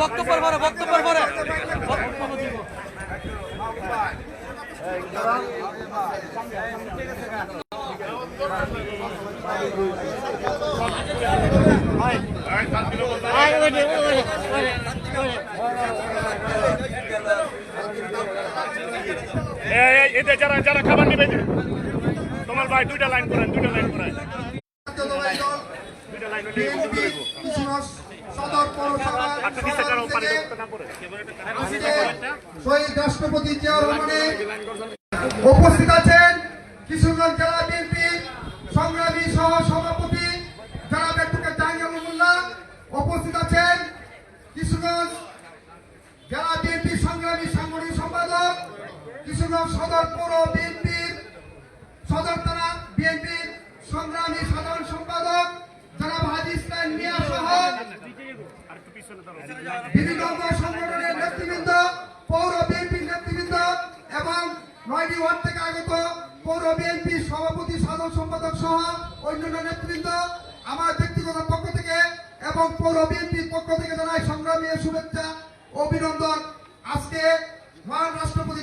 বক্তব্য পরে বক্তব্য পরে বক্তব্য দিব এই, এই, এদের যারা খাবার নেবে তোমার ভাই দুইটা লাইন করেন দুইটা লাইন করেন। শহীদ রাষ্ট্রপতি উপস্থিত আছেন কিশোরগঞ্জ জেলা বিএনপি সংগ্রামী সহ সভাপতি জনাব অ্যাডভোকেট জাহাঙ্গীর মোল্লা উপস্থিত আছেন কিশোরগঞ্জ জেলা বিএনপি সংগ্রামী সাংগঠনিক সম্পাদক কিশোরগঞ্জ সদর পৌর বিএনপির সদর থানা বিএনপির সংগ্রামী সাধারণ সম্পাদক জনাব হাজি পৌর বিএনপির এবং থেকে আগত পৌর সভাপতি আমার ব্যক্তিগত পক্ষ থেকে এবং পৌর বিএনপির পক্ষ থেকে জানাই সংগ্রামী শুভেচ্ছা, অভিনন্দন। আজকে মহান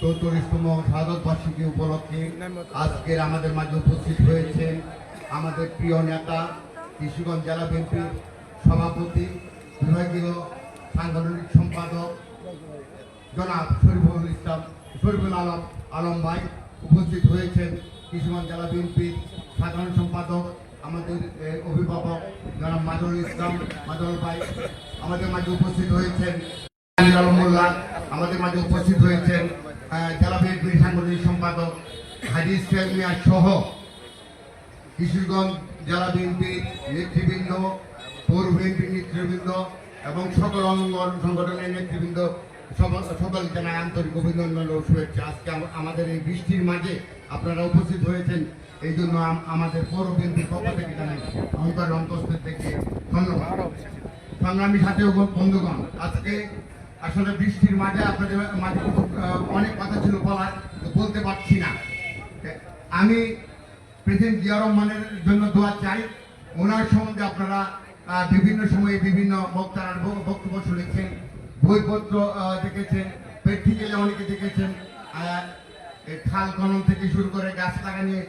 চৌত্রিশতম বার্ষিকী উপলক্ষে আজকের আমাদের মাঝে উপস্থিত হয়েছেন আমাদের প্রিয় নেতা কিশোরগঞ্জ জেলা বিএনপির সভাপতি বিভাগীয় সাংগঠনিক সম্পাদক জনাব শরীফুল ইসলাম শরীফুল আলম আলম ভাই উপস্থিত হয়েছেন। কিশোরগঞ্জ জেলা বিএনপির সাধারণ সম্পাদক আমাদের অভিভাবক জনাব মাজুল ইসলাম মাজুল ভাই আমাদের মাঝে উপস্থিত হয়েছেন। আলী আলম মোল্লা আমাদের মাঝে উপস্থিত হয়েছেন। জেলা বিএনপির সাংগঠনিক সম্পাদক সহ কিশোরগঞ্জ জেলা বিএনপির নেতৃবৃন্দ পৌর বিএনপির নেতৃবৃন্দ এবং সকল অঙ্গ সংগঠনের নেতৃবৃন্দ সকল জানায় আন্তরিক অভিনন্দন ও শুভেচ্ছা। আজকে আমাদের এই বৃষ্টির মাঝে আপনারা উপস্থিত হয়েছেন এই জন্য আমাদের পৌর বিএনপির পক্ষ থেকে জানাই অন্তর অন্তস্থ থেকে ধন্যবাদ। সংগ্রামী সাথে বন্ধুগণ আজকে আসলে বৃষ্টির মাঝে আপনাদের মাঝে অনেক কথা ছিল বলার বলতে পারছি না। আমি প্রেসিডেন্ট জিয়া রহমানের জন্য দোয়া চাই। ওনার সম্বন্ধে আপনারা বিভিন্ন সময়ে বিভিন্ন বক্তার বক্তব্য শুনেছেন, বইপত্র দেখেছেন, প্র্যাকটিক্যালে অনেকে দেখেছেন খাল খনন থেকে শুরু করে গাছ লাগানি,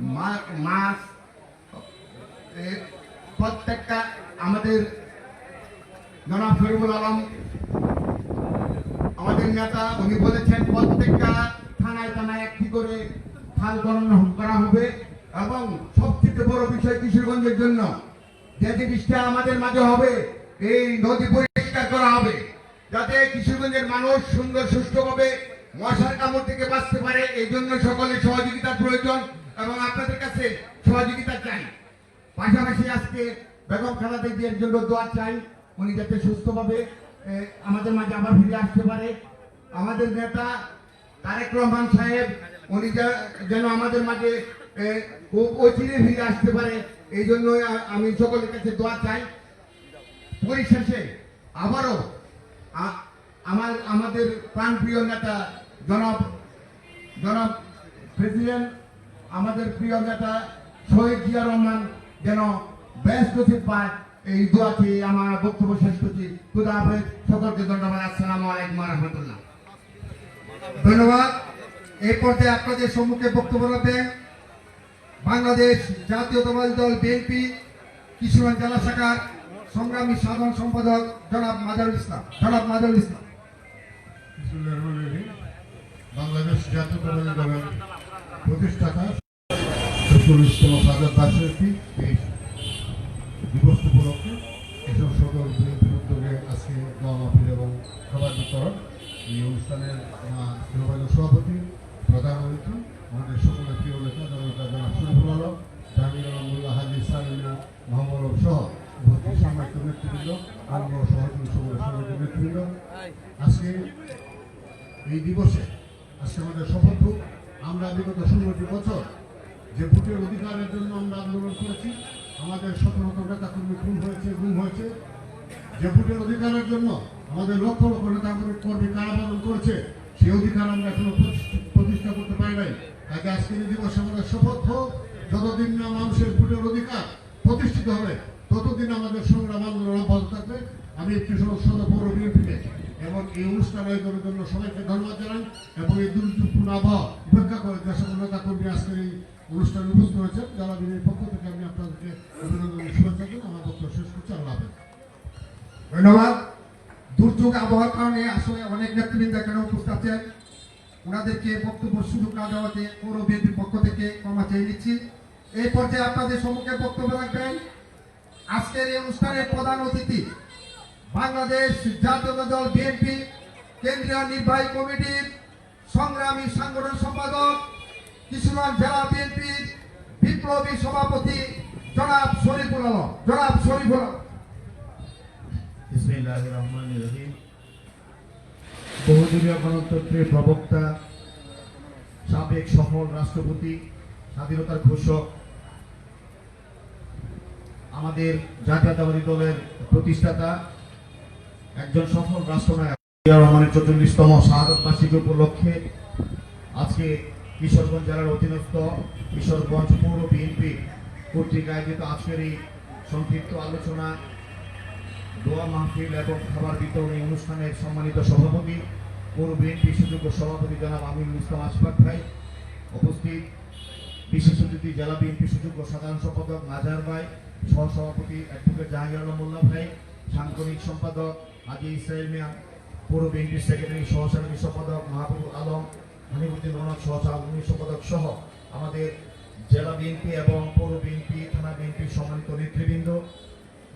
মা- মাছ প্রত্যেকটা আমাদের জনাব শরীফুল আলম আমাদের নেতা, উনি বলেছেন প্রত্যেকটা থানায় থানায় একটি করে খাল খনন করা হবে। এবং সবচেয়ে বড় বিষয় কিশোরগঞ্জের জন্য, যে জিনিসটা আমাদের মাঝে হবে, এই নদী পরিষ্কার করা হবে। যাতে কিশোরগঞ্জের মানুষ সুন্দর, সুষ্ঠুভাবে মশার কামড় থেকে বাঁচতে পারে, এই জন্য সকলের সহযোগিতার প্রয়োজন এবং আপনাদের কাছে সহযোগিতা চাই। পাশাপাশি আজকে বেগম খালাদা জিয়ার জন্য দোয়া চাই, উনি যাতে সুস্থভাবে আমাদের মাঝে আবার ফিরে আসতে পারে। আমাদের নেতা তারেক রহমান সাহেব, উনি যেন আমাদের মাঝে খুব অচিরে ফিরে আসতে পারে। এই জন্য আমি সকলের কাছে দোয়া চাই। পরিশেষে আবারও আমার, আমাদের প্রাণপ্রিয় নেতা জনাব জনাব প্রেসিডেন্ট, আমাদের প্রিয় নেতা শহীদ জিয়া রহমান যেন ব্যস্ত পায়। এই দোয়াকে আমার বক্তব্য শেষ করছি। খুদা হাফেজ, সকলকে ধন্যবাদ। আসসালামু আলাইকুম রহমতুল্লাহ। ধন্যবাদ। এই পর্যায়ে আপনাদের সম্মুখে বক্তব্য রাখবেন বাংলাদেশ জাতীয়তাবাদী দল বিএনপি, কিশোরগঞ্জ জেলা শাখার সংগ্রামী সাধারণ সম্পাদক জনাব মাজারুল ইসলাম। জনাব মাজারুল ইসলাম। বাংলাদেশ জাতীয়তাবাদী দলের প্রতিষ্ঠাতা সাজার বার্ষিকী এই যতদিন না মানুষের ভোটের অধিকার প্রতিষ্ঠিত হবে, ততদিন আমাদের সংগ্রাম আন্দোলন অব্যাহত থাকবে। আমি একটি সদস্য পৌর বিএনপিকে এবং এই অনুষ্ঠান আয়োজনের জন্য সবাইকে ধন্যবাদ জানাই এবং এই দুর্যোগপূর্ণ আবহাওয়া উপেক্ষা করে সকল নেতা কর্মী আজকের এই অনুষ্ঠানে উপস্থিত হয়েছেন। যারা বিএনপির পক্ষ থেকে আমি আপনাদেরকে অভিনন্দন শুভেচ্ছা দিই আমার বক্তব্য শেষ করছি। আল্লাহ ধন্যবাদ। দুর্যোগ আবহাওয়ার কারণে আসলে অনেক নেতৃবৃন্দ এখানে উপস্থিত আছেন। ওনাদেরকে বক্তব্য সুযোগ না দেওয়াতে পৌর বিএনপির পক্ষ থেকে ক্ষমা চেয়ে নিচ্ছি। এই পর্যায়ে আপনাদের সম্মুখে বক্তব্য রাখবেন। আজকের এই অনুষ্ঠানের প্রধান অতিথি বাংলাদেশ জাতীয় দল বিএনপি কেন্দ্রীয় নির্বাহী কমিটির সংগ্রামী সাংগঠনিক সম্পাদক, কিশোরগঞ্জ জেলা বিএনপির বিপ্লবী সভাপতি জনাব শরীফুল আলম। জনাব শরীফুল বহুদলীয় গণতন্ত্রের প্রবক্তা, সাবেক সফল রাষ্ট্রপতি, স্বাধীনতার ঘোষক আমাদের জাতীয়তাবাদী দলের প্রতিষ্ঠাতা, একজন সফল রাষ্ট্রনায়ক, জিয়া রহমানের শাহাদত বার্ষিকী উপলক্ষে আজকে কিশোরগঞ্জ জেলার অধীনস্থ কিশোরগঞ্জ পৌর বিএনপি কর্তৃক আয়োজিত আজকের এই সংক্ষিপ্ত আলোচনা, দোয়া মাহফিল এবং খাবার বিতরণী অনুষ্ঠানের সম্মানিত সভাপতি, পৌর বিএনপি সুযোগ্য সভাপতি জনাব আমিনুল ইসলাম আশফাক ভাই উপস্থিত। বিশেষ অতিথি জেলা বিএনপি সুযোগ্য সাধারণ সম্পাদক নাজার ভাই সহসভাপতি অ্যাডভোকেট জাহাঙ্গীর আলম মোল্লা ভাই, সাংগঠনিক সম্পাদক আজি ইসরায়েল মিয়া, পৌর বিএনপির সেক্রেটারি সহসাংগঠনিক সম্পাদক মাহবুব আলম হানিবুদ্দিন রহমান সহসাংগঠনিক সম্পাদক সহ আমাদের জেলা বিএনপি এবং পৌর বিএনপি, থানা বিএনপির সম্মানিত নেতৃবৃন্দ,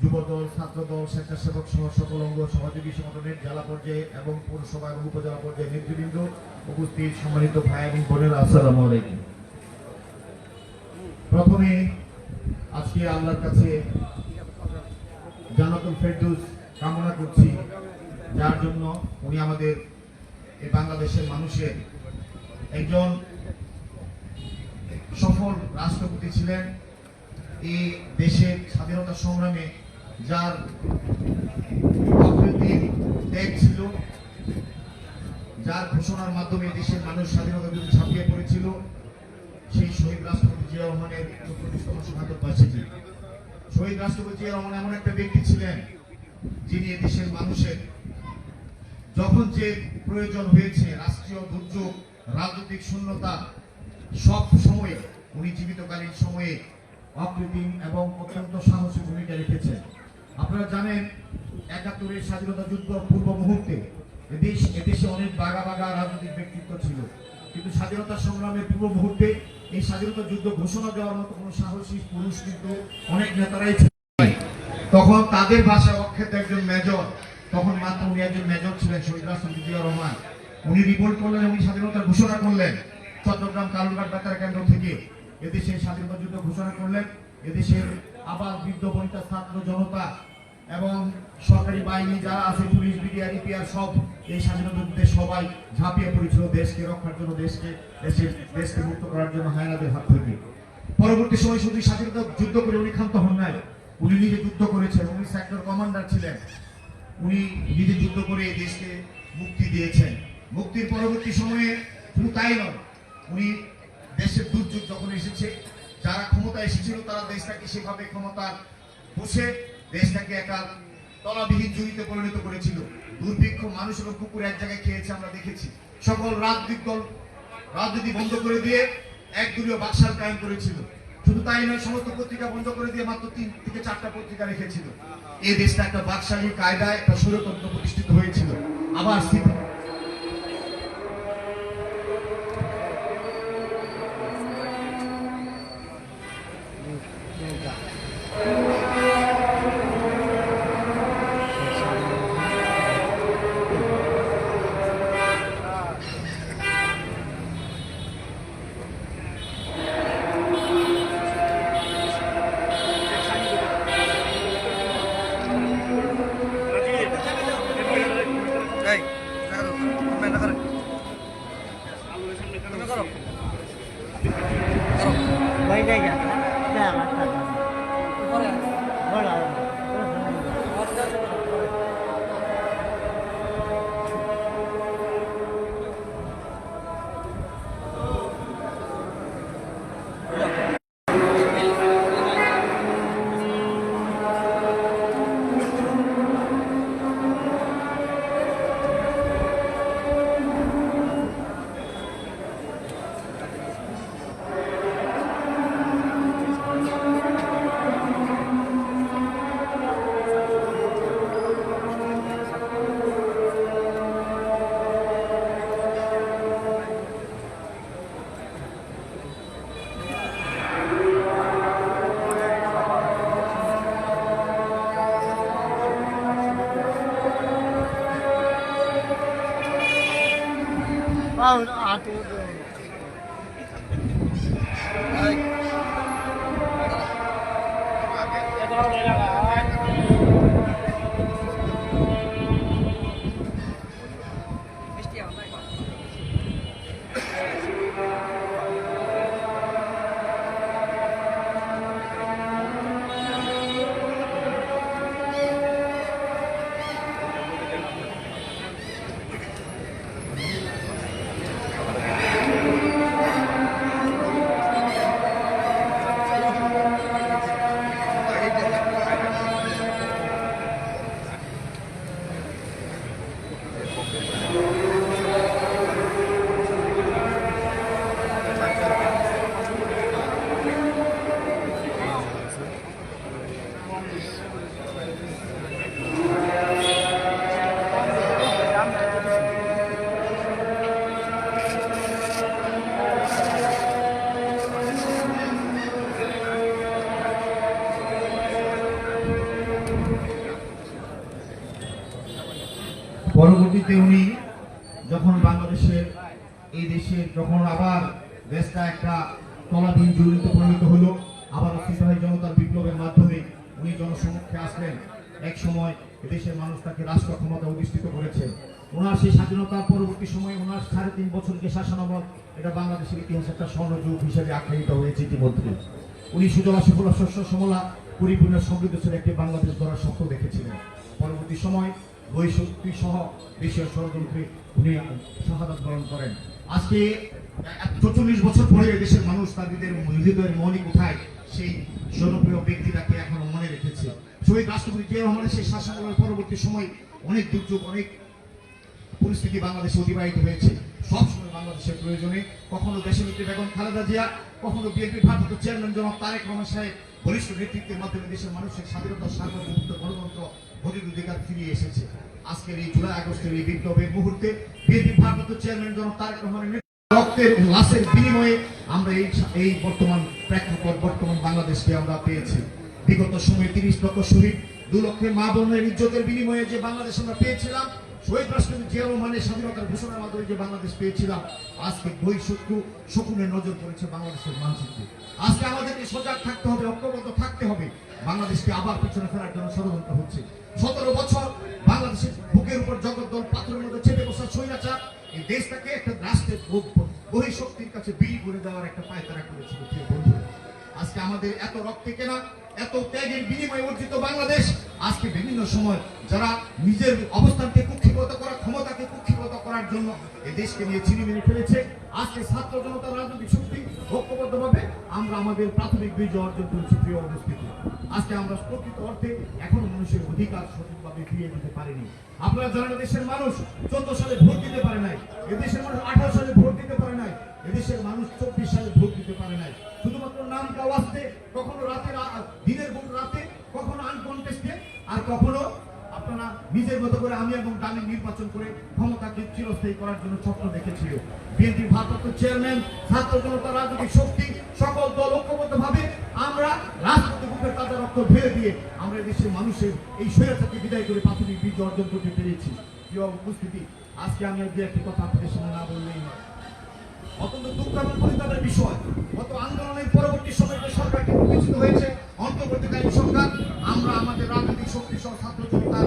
যুবদল, ছাত্রদল, স্বেচ্ছাসেবক সহ সকল অঙ্গ সহযোগী সংগঠনের জেলা পর্যায়ে এবং পৌরসভা এবং উপজেলা পর্যায়ে নেতৃবৃন্দ, উপস্থিত সম্মানিত ভাই এবং বোনেরা, আসসালামু আলাইকুম। প্রথমে আজকে আল্লাহর কাছে জানাতুল ফেরদৌস কামনা করছি। যার জন্য উনি আমাদের এই বাংলাদেশের মানুষের একজন সফল রাষ্ট্রপতি ছিলেন। এই দেশের স্বাধীনতা সংগ্রামে যার ত্যাগ ছিল, যার ঘোষণার মাধ্যমে দেশের মানুষ স্বাধীনতা বিরুদ্ধে ঝাঁপিয়ে পড়েছিল। সেই শহীদ রাষ্ট্রপতি জিয়া রহমানের চব্বিশতম শাহাদত বার্ষিকী শহীদ রাষ্ট্রপতি জিয়া রহমান এমন একটা ব্যক্তি ছিলেন যিনি দেশের মানুষের যখন যে প্রয়োজন হয়েছে, রাষ্ট্রীয় দুর্যোগ, রাজনৈতিক শূন্যতা, সব সময়ে উনি জীবিতকালীন সময়ে অকৃত্রিম এবং অত্যন্ত সাহসী ভূমিকা রেখেছেন। আপনারা জানেন, একাত্তরের স্বাধীনতা যুদ্ধ পূর্ব মুহূর্তে এদেশ এদেশে অনেক বাগা বাগা রাজনৈতিক ব্যক্তিত্ব ছিল। কিন্তু স্বাধীনতা সংগ্রামের পূর্ব মুহূর্তে এই স্বাধীনতা যুদ্ধ ঘোষণা দেওয়ার মতো কোনো সাহসী পুরুষ কিন্তু অনেক নেতারাই তখন তাদের ভাষায় অক্ষেত একজন মেজর, তখন মাত্র উনি একজন মেজর ছিলেন শহীদ জিয়া রহমান। উনি রিপোর্ট করলেন উনি স্বাধীনতার ঘোষণা করলেন। চট্টগ্রাম কালুরঘাট বেতার কেন্দ্র থেকে এদেশে স্বাধীনতা যুদ্ধ ঘোষণা করলেন। এদেশের আবার বৃদ্ধ বনিতা ছাত্র জনতা এবং সরকারি বাহিনী যারা আছে, পুলিশ, বিডিআর, ইপিআর সব এই স্বাধীনতা সবাই ঝাঁপিয়ে পড়েছিল দেশকে রক্ষার জন্য, দেশকে, দেশের, দেশকে মুক্ত করার জন্য হায়নাদের হাত থেকে। পরবর্তী সময় শুধু স্বাধীনতা যুদ্ধ করে উনি ক্ষান্ত হন নাই, উনি নিজে যুদ্ধ করেছেন, উনি সেক্টর কমান্ডার ছিলেন, উনি নিজে যুদ্ধ করে এই দেশকে মুক্তি দিয়েছেন। মুক্তির পরবর্তী সময়ে শুধু তাই নয়, উনি দেশের দুর্যোগ যখন এসেছে, যারা ক্ষমতা এসেছিল, তারা দেশটাকে সেভাবে ক্ষমতার বসে দেশটাকে একটা তলাবিহীন জুড়িতে পরিণত করেছিল। দুর্ভিক্ষ মানুষ এবং কুকুর এক জায়গায় খেয়েছে, আমরা দেখেছি। সকল রাজনৈতিক দল রাজনীতি বন্ধ করে দিয়ে এক দলীয় বাকশাল কায়েম করেছিল। শুধু তাই নয়, সমস্ত পত্রিকা বন্ধ করে দিয়ে মাত্র তিন থেকে চারটা পত্রিকা রেখেছিল। এই দেশটা একটা বাকশালী কায়দায় একটা সুরতন্ত্র প্রতিষ্ঠিত হয়েছিল। আবার 啊我这 সাড়ে তিন বছরকে শাসনামল, এটা বাংলাদেশের ইতিহাসে একটা স্বর্ণযুগ হিসেবে আখ্যায়িত হয়েছে ইতিমধ্যে। উনি সুজলা সুফলা শস্য সমলা পরিপূর্ণ সমৃদ্ধশীল একটি বাংলাদেশ গড়ার স্বপ্ন দেখেছিলেন। পরবর্তী সময় বৈশক্তি সহ দেশীয় ষড়যন্ত্রে উনি শাহাদাত বরণ করেন। আজকে চল্লিশ বছর পরে দেশের মানুষ তাদের হৃদয়ের মৌলিক উঠায়, সেই জনপ্রিয় ব্যক্তিটাকে এখনও মনে রেখেছে। শহীদ রাষ্ট্রপতি জিয়া রহমানের সেই শাসনের পরবর্তী সময় অনেক দুর্যোগ, অনেক পরিস্থিতি বাংলাদেশে অতিবাহিত হয়েছে। সবসময় বাংলাদেশের প্রয়োজনে। কখনো দেশনেত্রী বেগম খালেদা জিয়া, কখনো বিএনপি ভারপ্রাপ্ত চেয়ারম্যান জনাব তারেক রহমান সাহেব বরিষ্ঠ নেতৃত্বের মাধ্যমে দেশের মানুষের স্বাধীনতা, সার্বভৌমত্ব, গণতন্ত্র, ভোটের অধিকার ফিরিয়ে এসেছে। আজকের এই জুলাই আগস্টের এই বিপ্লবের মুহূর্তে বিএনপি ভারপ্রাপ্ত চেয়ারম্যান জনাব তারেক রহমানের রক্তের লাশের বিনিময়ে আমরা এই এই বর্তমান প্রেক্ষাপট, বর্তমান বাংলাদেশকে আমরা পেয়েছি। বিগত সময়ে তিরিশ লক্ষ শহীদ, দু লক্ষের মা বোনের ইজ্জতের বিনিময়ে যে বাংলাদেশ আমরা পেয়েছিলাম শহীদ রাষ্ট্রপতি জিয়া রহমানের স্বাধীনতার ঘোষণার মাধ্যমে যে বাংলাদেশ পেয়েছিলাম, আজকে বই শত্রু শকুনের নজর পড়েছে বাংলাদেশের মানচিত্রে। আজকে আমাদেরকে সজাগ থাকতে হবে, ঐক্যবদ্ধ থাকতে হবে। বাংলাদেশকে আবার পিছনে ফেরার জন্য ষড়যন্ত্র হচ্ছে। সতেরো বছর বাংলাদেশের বুকের উপর জগদ্দল পাথরের মধ্যে চেপে বসা স্বৈরাচার। এই দেশটাকে একটা রাষ্ট্রের বহিঃশক্তির কাছে বিলি করে দেওয়ার একটা পায়তারা করেছিল আজকে আমাদের এত রক্তে কেনা এত ত্যাগের বিনিময়ে অর্জিত বাংলাদেশ আজকে বিভিন্ন সময় যারা নিজের অবস্থানকে কুক্ষিগত করা ক্ষমতাকে কুক্ষিগত করার জন্য এই দেশকে নিয়ে ছিনিমিনি ফেলেছে। আজকে ছাত্র জনতার রাজনৈতিক শক্তি ঐক্যবদ্ধভাবে আমরা আমাদের প্রাথমিক বিজয় অর্জন করেছি, প্রিয় উপস্থিতি। আজকে আমরা প্রকৃত অর্থে এখনও মানুষের অধিকার সঠিকভাবে ফিরিয়ে দিতে পারিনি। আপনারা জানেন দেশের মানুষ চোদ্দ সালে ভোট দিতে পারে নাই। এদেশের মানুষ আঠারো সালে ভোট দিতে পারে নাই। এদেশের মানুষ চব্বিশ সালে ভোট দিতে পারে নাই। শুধুমাত্র নাম কাওয়াজতে কখনো রাতে দিনের ভোট রাতে কখনো আনকনটেস্টে আর কখনো আপনারা নিজের মতো করে আমি এবং দামি নির্বাচন করে ক্ষমতাকে চিরস্থায়ী করার জন্য স্বপ্ন দেখেছিল বিএনপির ভারপ্রাপ্ত চেয়ারম্যান, ছাত্র জনতা রাজনৈতিক শক্তি, সকল দল ঐক্যবদ্ধভাবে আমরা রাজনৈতিক বুকের তাদের রক্ত ঢেলে দিয়ে আমরা দেশের মানুষের এই স্বৈরাচারকে বিদায় করে প্রাথমিক বিজয় অর্জন করতে পেরেছি। প্রিয় উপস্থিতি, আজকে আমি দু একটি কথা আপনাদের সামনে না বললেই নয়। অত্যন্ত দুঃখ এবং পরিতাপের বিষয়। গত আন্দোলনের পরবর্তী সময়ে যে সরকারকে প্রতিষ্ঠিত হয়েছে, অন্তর্বর্তীকালীন সরকার, আমরা আমাদের রাজনৈতিক শক্তি সহ ছাত্র জনতার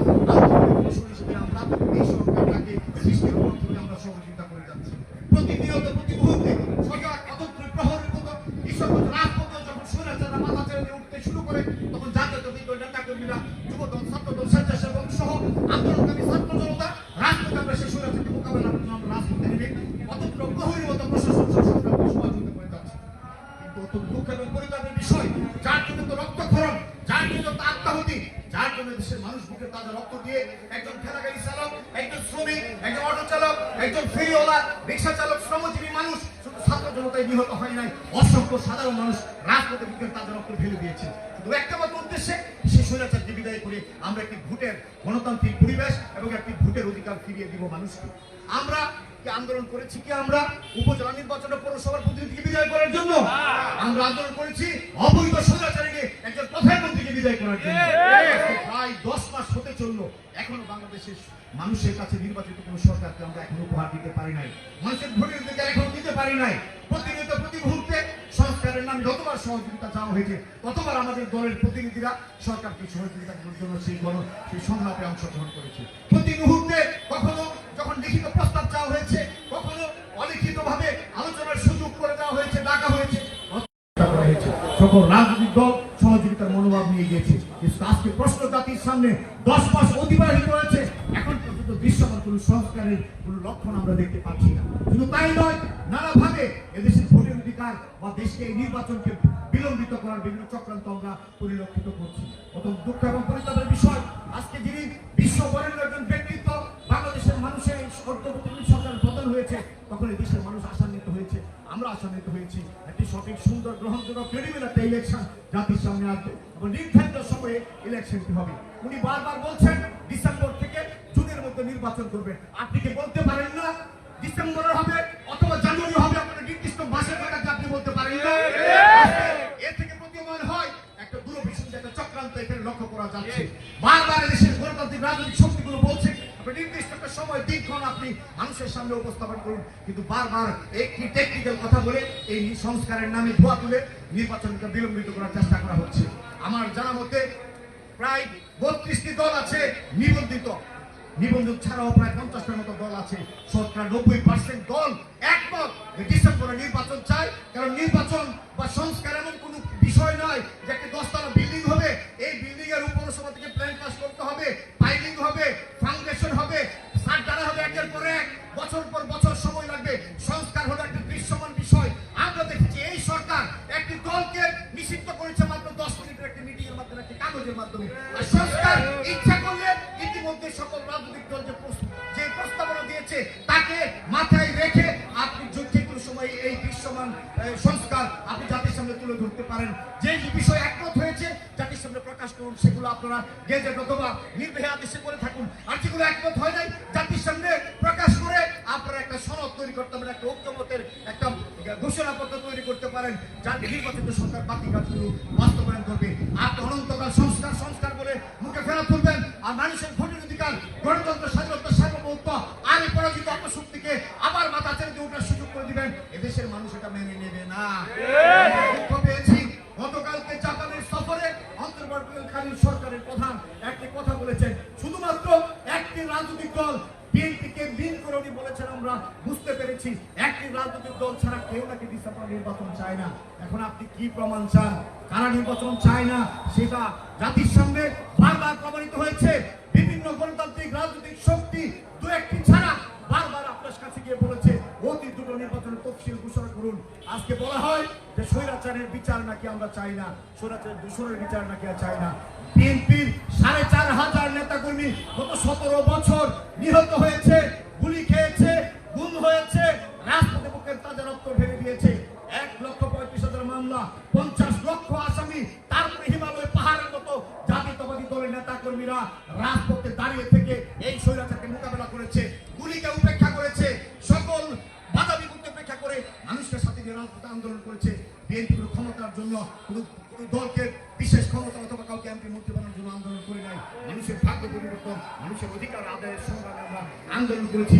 একটা মাত্র উদ্দেশ্যে স্বৈরাচারকে বিদায় করে আমরা একটি ভোটের গণতান্ত্রিক পরিবেশ এবং একটি ভোটের অধিকার ফিরিয়ে দিব মানুষকে। আমরা কি আন্দোলন করেছি কি আমরা? উপজেলা নির্বাচনে পৌরসভার প্রতিনিধিকে বিদায় করার জন্য? আমরা আন্দোলন করেছি অবৈধ স্বৈরাচারীকে একজন প্রধানমন্ত্রীকে বিদায় করার জন্য। প্রায় দশ মাস হতে চলল। এখনও বাংলাদেশের মানুষের কাছে নির্বাচিত কোন সরকারকে আমরা এখনও উপহার দিতে পারি নাই। মানুষের ভোটের অধিকার এখনও দিতে পারি নাই। প্রতিনিয়ত প্রতি মুহূর্তে সংস্কারের নামে যতবার সহযোগিতা চাওয়া হয়েছে, ততবার আমাদের দলের প্রতিনিধিরা সরকারকে সহযোগিতা করার জন্য সেই গণ সেই সংলাপে অংশগ্রহণ করেছে। প্রতি মুহূর্তে কখনো যখন লিখিত প্রস্তাব চাওয়া হয়েছে, কখনো অলিখিত ভাবে আলোচনার সুযোগ করে দেওয়া হয়েছে, ডাকা হয়েছে। সকল রাজনৈতিক দল সহযোগিতার মনোভাব নিয়ে গিয়েছে। আজকে প্রশ্ন জাতির সামনে দশ মাস অতিবাহিত হয়েছে। এখন পর্যন্ত দৃশ্যমান কোন সংস্কারের কোন লক্ষণ আমরা দেখতে পাচ্ছি না। শুধু তাই নয় নানাভাবে এদেশের অধিকার বা দেশকে এই নির্বাচনকে বিলম্বিত করার বিভিন্ন চক্রান্ত আমরা পরিলক্ষিত করছি। অত্যন্ত দুঃখ এবং পরিতাপের বিষয়, আজকে যিনি বিশ্ব বরেণ্য একজন ব্যক্তিত্ব, বাংলাদেশের মানুষের অর্থনৈতিক সরকার পতন হয়েছে, তখন এই দেশের মানুষ আশান্বিত হয়েছে, আমরা আশান্বিত হয়েছি। একটি সঠিক, সুন্দর, গ্রহণযোগ্য ক্রেডিবল একটা ইলেকশন জাতির সামনে আসবে এবং নির্ধারিত সময়ে ইলেকশনটি হবে। উনি বারবার বলছেন ডিসেম্বর থেকে জুনের মধ্যে নির্বাচন করবেন। আপনি কি বলতে পারেন না ডিসেম্বরে হবে অথবা জানুয়ারি হবে আপনার নির্দিষ্ট মাসের টাকা আপনি বলতে পারেন। না থেকে প্রতীয়মান হয় একটা দূরভিসন্ধি একটা চক্রান্ত এখানে লক্ষ্য করা যাচ্ছে। বারবার দেশের গণতান্ত্রিক রাজনৈতিক শক্তিগুলো বলছে আপনি নির্দিষ্ট একটা সময় দিনক্ষণ আপনি মানুষের সামনে উপস্থাপন করুন কিন্তু বারবার একটি টেকনিক্যাল কথা বলে এই সংস্কারের নামে ধোয়া তুলে নির্বাচনকে বিলম্বিত করার চেষ্টা করা হচ্ছে। আমার জানা মতে প্রায় বত্রিশটি দল আছে নিবন্ধিত। নিবন্ধন ছাড়াও প্রায় পঞ্চাশটার মতো দল আছে। সরকার নব্বই পার্সেন্ট দল একমত ডিসেম্বরে নির্বাচন চায় কারণ নির্বাচন বা সংস্কার এমন কোনো বিষয় নয় যে একটা দশতলা বিল্ডিং হবে, এই বিল্ডিং এর উপরসভা থেকে প্ল্যান পাস করতে হবে পাইলিং হবে ফাউন্ডেশন হবে, সার ডালা হবে একের পর এক, বছর পর বছর সময় লাগবে, সংস্কার হলো একটা দৃশ্যমান বিষয়। আমরা দেখেছি এই সরকার একটি দলকে নিষিদ্ধ করেছে মাত্র দশ মিনিটের একটি মিটিং এর মাধ্যমে, একটি কাগজের মাধ্যমে। আর সংস্কার সংস্কার আপনি জাতির সামনে তুলে ধরতে পারেন। যে বিষয় একমত হয়েছে, জাতির সামনে প্রকাশ করুন, সেগুলো আপনারা গেজেট অথবা নির্দেহে আদেশে করে থাকুন। আর যেগুলো একমত হয় নাই, জাতির সামনে প্রকাশ করে আপনারা একটা সনদ তৈরি করতে পারেন, একটা ঐক্যমতের একটা ঘোষণাপত্র তৈরি করতে পারেন, যার নির্বাচিত সরকার বাকি কাজগুলো বাস্তবায়ন করবে। আর অনন্তকাল সংস্কার সংস্কার বলে মুখে ফেরা তুলবেন। আর মানুষের ভোটের অধিকার গণতন্ত্র অপশক্তিকে আবার মাথা ছেড়ে দিয়ে ওঠার সুযোগ করে দিবেন। এদেশের মানুষ এটা মেনে নেবে না। দুঃখ পেয়েছি। গতকালকে জাপানের সফরে অন্তর্বর্তীকালীন সরকারের প্রধান একটি কথা বলেছেন। শুধুমাত্র একটি রাজনৈতিক দল বিএনপিকে করে উনি বলেছেন আমরা বুঝতে পেরেছি একটি রাজনৈতিক দল ছাড়া কেউ নাকি ডিসেম্বর নির্বাচন চায় না। এখন আপনি কি প্রমাণ চান? কারা নির্বাচন চায় না? সেটা জাতির সামনে বারবার প্রমাণিত হয়েছে। বিভিন্ন গণতান্ত্রিক রাজনৈতিক শক্তি দু একটি ছাড়া তফসিল ঘোষণা করুন। আজকে বলা হয় যে স্বৈরাচারের বিচার নাকি আমরা চাই না, স্বৈরাচারের দূষণের বিচার নাকি আর চাই না। বিএনপির সাড়ে চার হাজার নেতাকর্মী গত সতেরো বছর নিহত হয়েছে, গুলি খেয়েছে, গুম হয়েছে বুকের তাদের রক্ত ঢেলে দিয়েছে। এক লক্ষ পঁয়ত্রিশ হাজার মামলা, পঞ্চাশ লক্ষ আসামি তারপরে হিমালয় পাহাড়ের মতো জাতীয়তাবাদী দলের নেতা কর্মীরা রাজপথে দাঁড়িয়ে থেকে এই স্বৈরাচারকে মোকাবেলা করেছে। গুলিকে উপেক্ষা করেছে সকল বাধা বিপত্তি উপেক্ষা করে সাথে রাজপথে আন্দোলন করেছে, বিএনপি কোনো ক্ষমতার জন্য, কোনো দলকে বিশেষ ক্ষমতা অথবা কাউকে এমপি মন্ত্রী বানানোর জন্য আন্দোলন করে নাই। মানুষের ভাগ্য পরিবর্তন, মানুষের অধিকার আদায়ের সংগ্রামে আমরা আন্দোলন করেছি।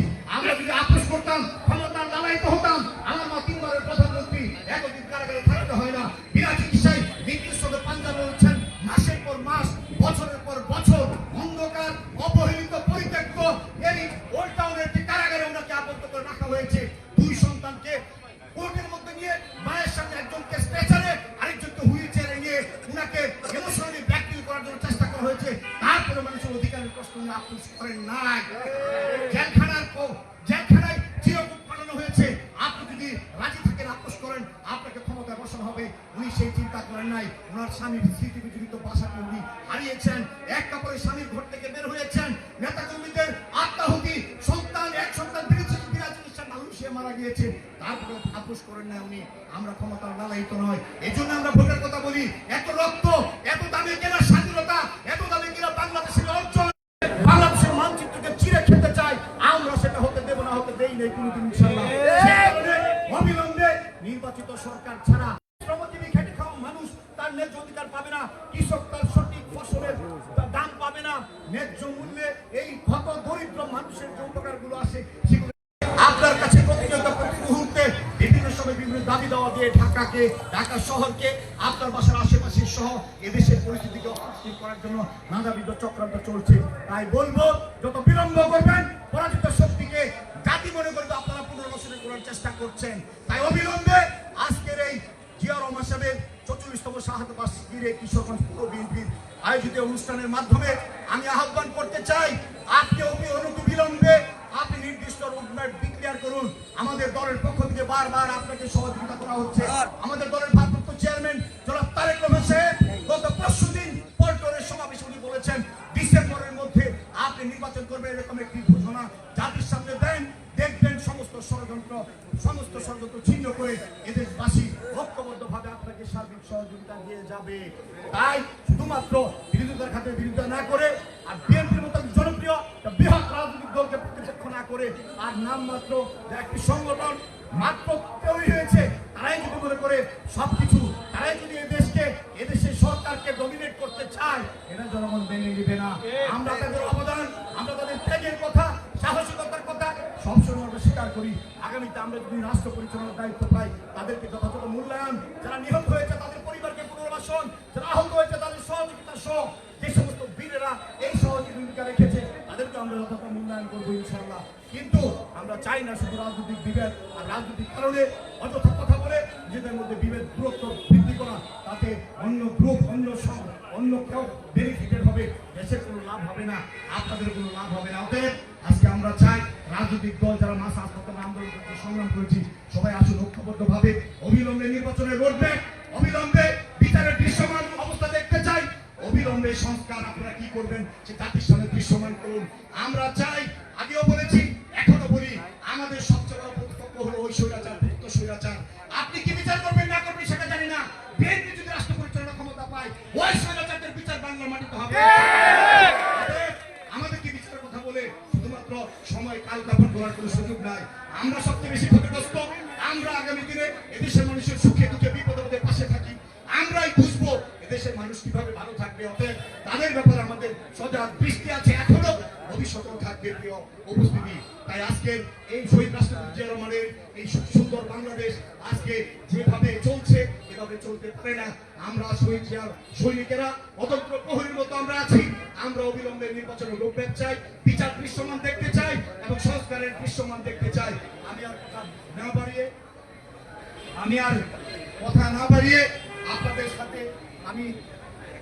মারা তারপরে আপোষ করেন না উনি। আমরা ক্ষমতার লালায়িত নয়। এই জন্য আমরা ভোটের কথা বলি। এত রক্ত, এত দামে কেনা স্বাধীনতা, এত দামে কেনা বাংলাদেশের এদেশের পরিস্থিতিকে অস্থির করার জন্য নানাবিধ চক্রান্ত চলছে। তাই বলব, যত বিলম্ব করবেন, পরাজিত শক্তিকে জাতি মনে করবে আপনারা পুনর্বাসনে করার চেষ্টা করছেন। তাই অবিলম্বে আজকের এই জিয়া রহমান সাহেবের চৌচল্লিশতম শাহাদ বার্ষিকীর কিশোরগঞ্জ পৌর বিএনপির আয়োজিত অনুষ্ঠানের মাধ্যমে আমি আহ্বান করতে চাই আপনি অতি বিলম্বে নির্দিষ্ট রোডম্যাপ ডিক্লেয়ার করুন। আমাদের দলের পক্ষ থেকে বারবার আপনাকে সহযোগিতা করা হচ্ছে। আমাদের দলের ভারপ্রাপ্ত চেয়ারম্যান জনাব তারেক রহমান সাহেব গত পরশু দিন পল্টনের সমাবেশে উনি বলেছেন ডিসেম্বরের মধ্যে আপনি নির্বাচন করবেন এরকম একটি ঘোষণা জাতির সামনে দেন। দেখবেন সমস্ত ষড়যন্ত্র সমস্ত ষড়যন্ত্র ছিন্ন করে এদেশবাসী ঐক্যবদ্ধভাবে আপনাকে সার্বিক সহযোগিতা দিয়ে যাবে। তাই শুধুমাত্র বিরোধিতার খাতে বিরোধিতা না করে আর বিএনপির মতো জনপ্রিয় বৃহৎ রাজনৈতিক দলকে না করে আর নাম মাত্র একটি সংগঠন মাত্র তৈরি হয়েছে, তারাই যদি মনে করে সবকিছু, তারাই যদি এদেশকে এদেশের সরকারকে ডমিনেট করতে চায়, এটা জনগণ মেনে নেবে না। আমরা তাদের অবদান, আমরা তাদের ত্যাগের কথা, সাহসিকতার কথা সবসময় আমরা স্বীকার করি। আগামীতে আমরা যদি রাষ্ট্র পরিচালনার দায়িত্ব পাই, তাদেরকে যথাযথ না শুধু রাজনৈতিক বিভেদ আর রাজনৈতিক কারণে অযথা কথা বলে নিজেদের মধ্যে বিভেদ, দূরত্ব বৃদ্ধি করা, তাতে অন্য গ্রুপ অন্য অন্য কেউ বেনিফিটেড হবে দেশের কোনো লাভ হবে না, আপনাদের কোনো লাভ হবে না। অতএব আজকে আমরা চাই রাজনৈতিক দল যারা মাস হাসপাতাল আন্দোলন করতে সংগ্রাম করেছি, সবাই আসুন ঐক্যবদ্ধ ভাবে অবিলম্বে নির্বাচনে লড়বে, অবিলম্বে বিচারের দৃশ্যমান অবস্থা দেখতে চাই, অবিলম্বে সংস্কার আপনারা কি করবেন, সে জাতির সামনে দৃশ্যমান করুন। আমরা চাই, আগেও বলেছি, এখনও বলি আমাদের সবচেয়ে বড় প্রতিপক্ষ হলো ওই স্বৈরাচার, ভুক্ত স্বৈরাচার। আপনি কি বিচার করবেন না করবেন সেটা জানি না। বিএনপি যদি রাষ্ট্র পরিচালনা ক্ষমতা পায়, ওই স্বৈরাচারদের বিচার বাংলার মাটিতে হবে। আমাদের কি বিচারের কথা বলে শুধুমাত্র সময় কাল কাপড় করার কোনো সুযোগ নাই? আমরা সবচেয়ে বেশি ক্ষতিগ্রস্ত। আমরা আগামী দিনে এদেশের মানুষের সুখে দুঃখে বিপদে পাশে থাকি। আমরাই বুঝব এদেশের মানুষ কীভাবে ভালো থাকবে। অতএব তাদের ব্যাপারে আমাদের সজাগ দৃষ্টি আছে। এখনও ভবিষ্যতেও থাকবে প্রিয় উপস্থিতি। তাই আজকে এই শহীদ রাষ্ট্রপতি জিয়া এই সুন্দর বাংলাদেশ আজকে যেভাবে চলছে, এভাবে চলতে পারে না। আমরা শহীদ জিয়ার সৈনিকেরা অতন্ত্র প্রহরীর মতো আমরা আছি। আমরা অবিলম্বে নির্বাচনে লোকব্যাপ চাই, বিচার দৃশ্যমান দেখতে চাই এবং সংস্কারের দৃশ্যমান দেখতে চাই। আমি আর কথা না বাড়িয়ে, আমি আর কথা না বাড়িয়ে আপনাদের সাথে আমি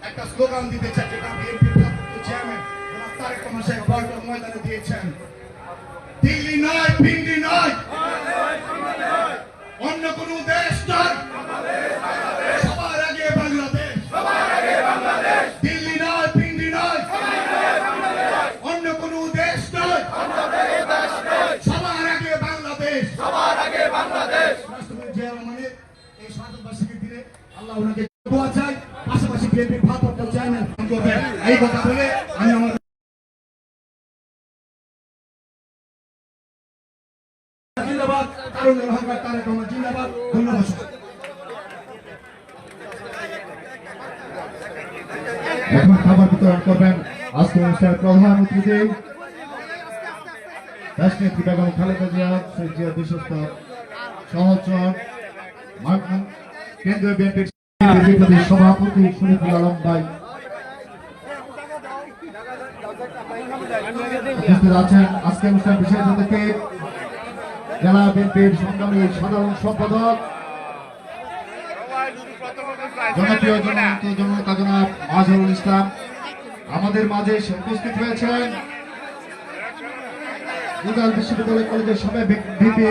একটা স্লোগান দিতে চাই, যেটা বিএনপির চেয়ারম্যান তারেক রহমান সাহেব ময়দানে দিয়েছেন। দিল্লি নয় পিন্ডি নয়। অন্য কোন দেশ নয়। সবার আগে বাংলাদেশ। দিল্লি নয় পিন্ডি নয়। অন্য কোন দেশ নয়। সবার আগে বাংলাদেশ। রাষ্ট্রপতি জিয়া রহমানের এই স্বাধীন বার্ষিকীর দিনে আল্লাহ ওনাকে দোয়া চাই। পাশাপাশি বিএনপির ভারপ্রাপ্ত চেয়ারম্যান, এই কথা বলে জিন্দাবাদ তারুণ্য অহংকার তারেক রহমান, জিন্দাবাদ, ধন্যবাদ এখন খাবার বিতরণ করবেন আজকে অনুষ্ঠানের প্রধান অতিথি রাষ্ট্রনেত্রী বেগম খালেদা জিয়া, শেখ জিয়া বিশ্বস্ত সহচর কেন্দ্রীয় বিএনপির সভাপতি শরীফুল আলম ভাই উপস্থিত আছেন। আজকে অনুষ্ঠান বিশেষ অতিথি জেলা বিএনপির সংগ্রামী সাধারণ সম্পাদক। জনপ্রিয় জনমত জনতা জনাব মাজহারুল ইসলাম আমাদের মাঝে উপস্থিত হয়েছেন। বিশ্ববিদ্যালয় কলেজের সবাই ভিপি